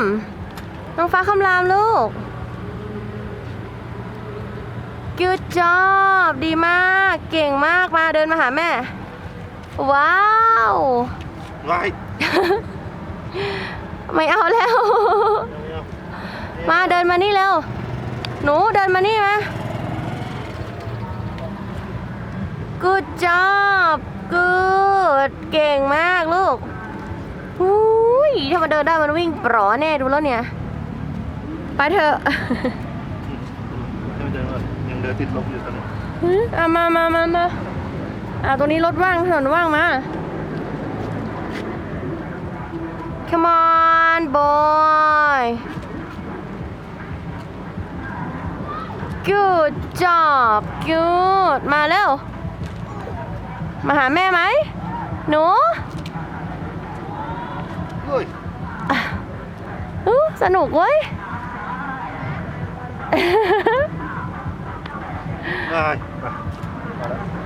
มน้องฟ้าคำรามลูก good job ดีมาก เก่งมาก มาเดินมาหาแม่ ว้าวไว้ไม่เอาแล้ว มาเดินมานี่เร็ว หนูเดินมานี่มา good job good เก่งมากลูกอุ้ ยถ้ามันเดินได้มันวิ่งปลอแน่ดูแล้วเนี่ย ไปเถอะยังเดินเลยยังเดินติดลบอยู่ตอนนี้ออะมามามามาอะตรงนี้รถว่างถนนว่างมา Come on boy Good job good มาเร็ว มาหาแม่ไหมหนู เฮ้ยอู้สนุกเว้ยไว้ไปมาแล้ว